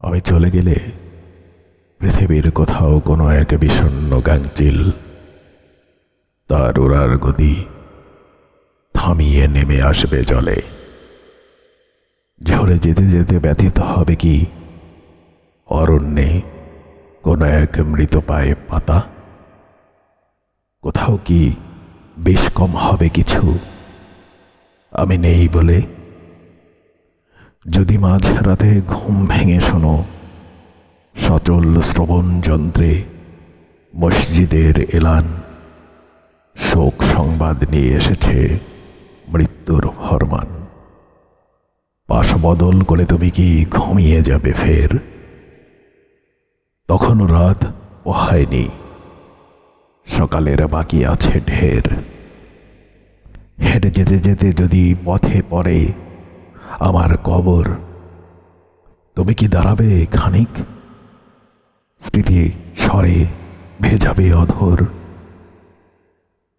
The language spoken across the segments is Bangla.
আমি চলে গেলে পৃথিবীর কোথাও কোনো এক বিষণ্ণ গাংচিল তার উড়ার গতি থামিয়ে নেমে আসবে জলে। ঝরে যেতে যেতে ব্যথিত হবে কি? অরণ্যে কোনো এক মৃত পায়ে পাতা? কোথাও কি বেশ কম হবে কিছু? আমি নেই বলে যদি মাঝরাতে ঘুম ভেঙে শোনো, সচল শ্রবণ যন্ত্রে মসজিদের এলান। শোক সংবাদ নিয়ে এসেছে মৃত্যুর ফরমান। পাশ বদল করে তুমি কি ঘুমিয়ে যাবে ফের? তখন রাত পোহায়নি, সকালের বাকি আছে ঢের। হেঁটে যেতে যেতে যদি পথে পড়ে আমার কবর। তুমি কি দাঁড়াবে খানিক? স্মৃতি স্বরে ভেজাবে অধর।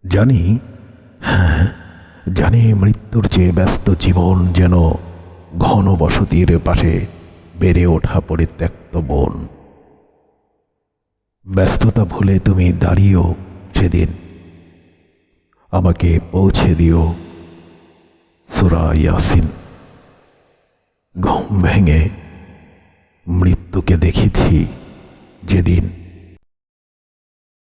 জানি হ্যাঁ জানি মৃত্যুর চেয়ে ব্যস্ত জীবন যেন ঘন বসতির পাশে বেড়ে ওঠা পরিত্যক্ত বন। ব্যস্ততা ভুলে তুমি দাঁড়িয়েও সেদিন আমাকে পৌঁছে দিও। সুরা ইয়াসিন। ঘুম ভেঙে মৃত্যুকে দেখেছি যেদিন